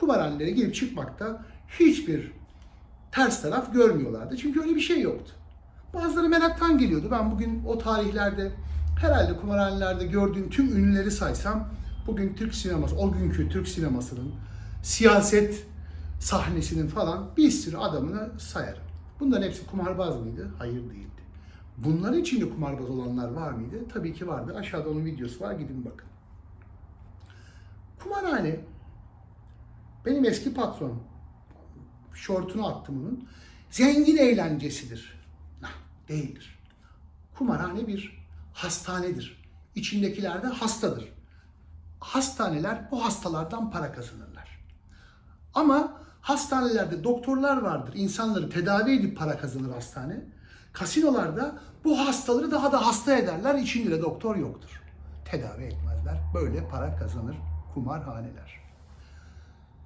kumarhanelere girip çıkmakta hiçbir ters taraf görmüyorlardı. Çünkü öyle bir şey yoktu. Bazıları meraktan geliyordu. Ben bugün o tarihlerde herhalde kumarhanelerde gördüğüm tüm ünlüleri saysam bugün Türk sineması, o günkü Türk sinemasının siyaset sahnesinin falan bir sürü adamını sayarım. Bunların hepsi kumarbaz mıydı? Hayır değildi. Bunların içinde kumarbaz olanlar var mıydı? Tabii ki vardı. Aşağıda onun videosu var. Gidin bakın. Kumarhane benim eski patron şortunu attım onun. Zengin eğlencesidir. Nah, değildir. Kumarhane bir hastanedir. İçindekiler de hastadır. Hastaneler bu hastalardan para kazanırlar. Ama hastanelerde doktorlar vardır. İnsanları tedavi edip para kazanır hastane. Kasinolarda bu hastaları daha da hasta ederler. İçinde de doktor yoktur. Tedavi etmezler. Böyle para kazanır kumarhaneler.